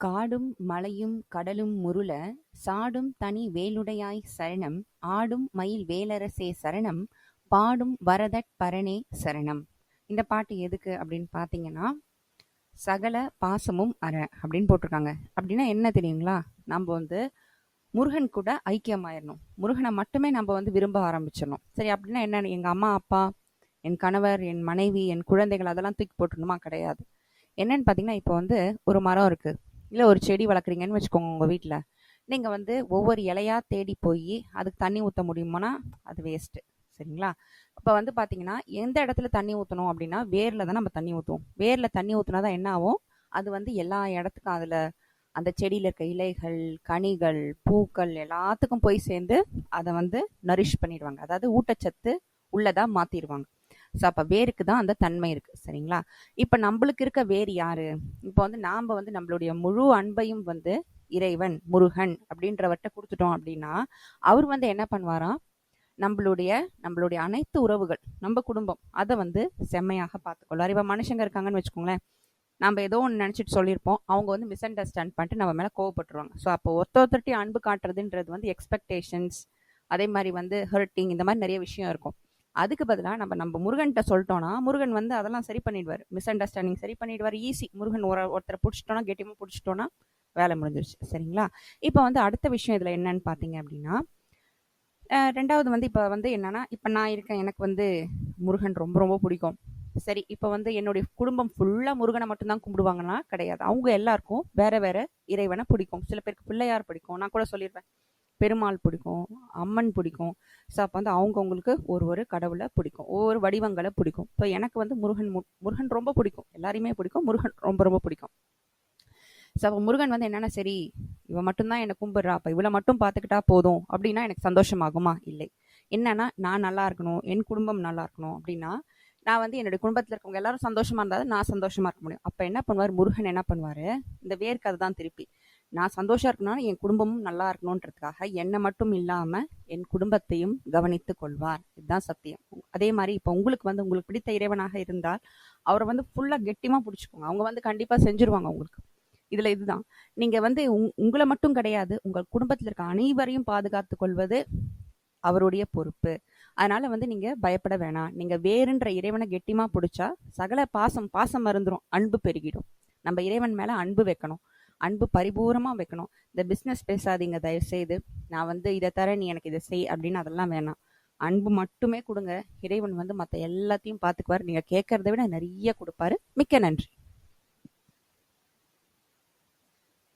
காடும் மலையும் கடலும் முருள, சாடும் தனி வேலுடையாய் சரணம், ஆடும் மயில் வேலரசே சரணம், பாடும் வரதட் பரணே சரணம். இந்த பாட்டு எதுக்கு அப்படின்னு பார்த்தீங்கன்னா, சகல பாசமும் அற அப்படின்னு போட்டிருக்காங்க. அப்படின்னா என்ன தெரியுங்களா? நம்ம வந்து முருகன் கூட ஐக்கியமாயிரணும். முருகனை மட்டுமே நம்ம வந்து விரும்ப ஆரம்பிச்சிடணும். சரி அப்படின்னா என்ன? எங்கள் அம்மா, அப்பா, என் கணவர், என் மனைவி, என் குழந்தைகள் அதெல்லாம் தூக்கி போட்டுணுமா? கிடையாது. என்னன்னு பார்த்தீங்கன்னா, இப்போ வந்து ஒரு மரம் இருக்குது இல்லை ஒரு செடி வளர்க்குறீங்கன்னு வச்சுக்கோங்க உங்கள் வீட்டில் நீங்கள் வந்து ஒவ்வொரு இலையாக தேடி போய் அதுக்கு தண்ணி ஊற்ற முடியுமானா அது வேஸ்ட்டு சரிங்களா? இப்போ வந்து பார்த்தீங்கன்னா எந்த இடத்துல தண்ணி ஊற்றணும் அப்படின்னா வேரில் தான் நம்ம தண்ணி ஊற்றுவோம் வேரில் தண்ணி ஊற்றினா தான் என்ன ஆகும்? அது வந்து எல்லா இடத்துக்கும் அதில் அந்த செடியில் இருக்க இலைகள் கனிகள் பூக்கள் எல்லாத்துக்கும் போய் சேர்ந்து அதை வந்து நரிஷ் பண்ணிடுவாங்க. அதாவது ஊட்டச்சத்து உள்ளதாக மாற்றிடுவாங்க ஸோ அப்போ வேருக்கு தான் அந்த தன்மை இருக்குது சரிங்களா? இப்போ நம்மளுக்கு இருக்க வேர் யாரு? இப்போ வந்து நாம் வந்து நம்மளுடைய முழு அன்பையும் வந்து இறைவன் முருகன் அப்படின்றவர்கிட்ட கொடுத்துட்டோம் அப்படின்னா அவர் வந்து என்ன பண்ணுவாராம் நம்மளுடைய நம்மளுடைய அனைத்து உறவுகள் நம்ம குடும்பம் அதை வந்து செம்மையாக பார்த்துக்கொள்வார். இப்போ மனுஷங்க இருக்காங்கன்னு வச்சுக்கோங்களேன். நம்ம ஏதோ ஒன்று நினச்சிட்டு சொல்லியிருப்போம். அவங்க வந்து மிஸ் அண்டர்ஸ்டாண்ட் பண்ணிட்டு நம்ம மேலே கோவப்பட்டுருவாங்க. ஸோ அப்போ ஒருத்த ஒருத்தட்டி அன்பு காட்டுறதுன்றது வந்து எக்ஸ்பெக்டேஷன்ஸ் அதே மாதிரி வந்து ஹர்ட்டிங் இந்த மாதிரி நிறைய விஷயம் இருக்கும். அதுக்கு பதிலாக நம்ம நம்ம முருகன்கிட்ட சொல்லிட்டோம்னா முருகன் வந்து அதெல்லாம் சரி பண்ணிடுவார். மிஸ் அண்டர்ஸ்டாண்டிங் சரி பண்ணிடுவார். ஈஸி முருகன் ஒரு ஒருத்தரை பிடிச்சிட்டோன்னா கெட்டியமாக பிடிச்சிட்டோன்னா வேலை முடிஞ்சிருச்சு. சரிங்களா? இப்போ வந்து அடுத்த விஷயம் இதில் என்னன்னு பார்த்தீங்க அப்படின்னா ரெண்டாவது வந்து இப்போ வந்து என்னன்னா இப்போ நான் இருக்கேன். எனக்கு வந்து முருகன் ரொம்ப ரொம்ப பிடிக்கும். சரி இப்போ வந்து என்னுடைய குடும்பம் ஃபுல்லாக முருகனை மட்டும்தான் கும்பிடுவாங்கன்னா கிடையாது. அவங்க எல்லாருக்கும் வேற வேற இறைவனை பிடிக்கும். சில பேருக்கு பிள்ளையார் பிடிக்கும். நான் கூட சொல்லிடுவேன் பெருமாள் பிடிக்கும் அம்மன் பிடிக்கும். ஸோ அப்போ வந்து அவங்கவுங்களுக்கு ஒரு ஒரு கடவுளை பிடிக்கும். ஒவ்வொரு வடிவங்களை பிடிக்கும். இப்போ எனக்கு வந்து முருகன் முருகன் ரொம்ப பிடிக்கும். எல்லாரையுமே பிடிக்கும். முருகன் ரொம்ப ரொம்ப பிடிக்கும். ஸோ அப்போ முருகன் வந்து என்னென்னா சரி இவன் மட்டும்தான் என்னை கும்பிட்றா. அப்போ இவளை மட்டும் பார்த்துக்கிட்டா போதும். அப்படின்னா எனக்கு சந்தோஷமாகுமா? இல்லை. என்னன்னா நான் நல்லா இருக்கணும். என் குடும்பம் நல்லா இருக்கணும். அப்படின்னா நான் வந்து என்னுடைய குடும்பத்தில் இருக்கவங்க எல்லாரும் சந்தோஷமா இருந்தால் நான் சந்தோஷமா இருக்க முடியும். அப்போ என்ன பண்ணுவார்? முருகன் என்ன பண்ணுவார்? இந்த வேர்க்கதை தான் திருப்பி. நான் சந்தோஷம் இருக்கணும்னா என் குடும்பமும் நல்லா இருக்கணுன்றதுக்காக என்னை மட்டும் இல்லாமல் என் குடும்பத்தையும் கவனித்து கொள்வார். இதுதான் சத்தியம். அதே மாதிரி இப்போ உங்களுக்கு வந்து உங்களுக்கு பிடித்த இறைவனாக இருந்தால் அவரை வந்து ஃபுல்லாக கெட்டியமாக பிடிச்சிக்கோங்க. அவங்க வந்து கண்டிப்பாக செஞ்சுருவாங்க உங்களுக்கு. இதில் இதுதான். நீங்கள் வந்து உங்களை மட்டும் கிடையாது உங்கள் குடும்பத்தில் இருக்க அனைவரையும் பாதுகாத்து கொள்வது அவருடைய பொறுப்பு. அதனால வந்து நீங்க பயப்பட வேணாம். நீங்க வேறுன்ற இறைவனை கெட்டிமா பிடிச்சா சகல பாசம் பாசம் மருந்துரும் அன்பு பெருகிடும். நம்ம இறைவன் மேல அன்பு வைக்கணும். அன்பு பரிபூரமாக வைக்கணும். இந்த பிஸ்னஸ் பேசாதீங்க தயவு செய்து நான் வந்து இதை தர நீ எனக்கு இதை செய் அப்படின்னு அதெல்லாம் வேணாம். அன்பு மட்டுமே கொடுங்க. இறைவன் வந்து மற்ற எல்லாத்தையும் பார்த்துக்குவார். நீங்கள் கேட்கறத விட நிறைய கொடுப்பாரு. மிக்க நன்றி.